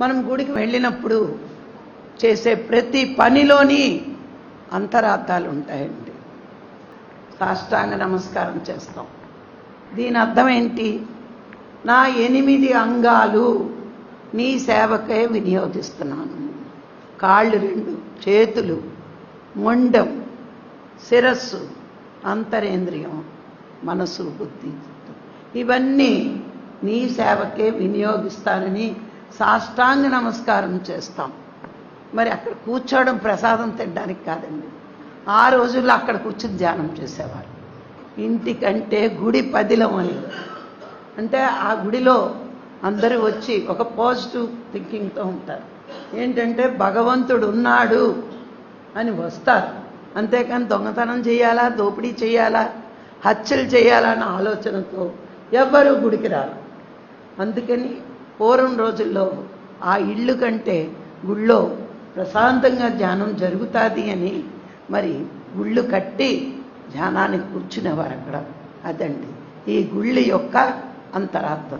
మనం గుడికి వెళ్ళినప్పుడు చేసే ప్రతి పనిలోని అంతరార్థాలు ఉంటాయండి. సాష్టాంగ నమస్కారం చేస్తాం. దీని అర్థం ఏంటి? నా ఎనిమిది అంగాలు నీ సేవకే వినియోగిస్తున్నాను. కాళ్ళు రెండు చేతులు మొండం శిరస్సు అంతరేంద్రియం మనసు బుద్ధి. ఇవన్నీ నీ సేవకే వినియోగిస్తానని సాష్టాంగ నమస్కారం చేస్తాం. మరి అక్కడ కూర్చోవడం ప్రసాదం తినడానికి కాదండి. ఆ రోజుల్లో అక్కడ కూర్చుని ధ్యానం చేసేవారు. ఇంటికంటే గుడి పదిలం అని. అంటే ఆ గుడిలో అందరూ వచ్చి ఒక పాజిటివ్ థింకింగ్తో ఉంటారు. ఏంటంటే భగవంతుడు ఉన్నాడు అని వస్తారు. అంతేకాని దొంగతనం చేయాలా దోపిడీ చేయాలా హత్యలు చేయాలా అన్న ఆలోచనతో ఎవ్వరూ గుడికి రారు. అందుకని పూర్వం రోజుల్లో ఆ ఇళ్ళు కంటే గుళ్ళో ప్రశాంతంగా ధ్యానం జరుగుతుంది అని మరి గుళ్ళు కట్టి ధ్యానానికి కూర్చునేవారు అక్కడ. అదండి. ఈ గుళ్ళు యొక్క అంతరార్థం.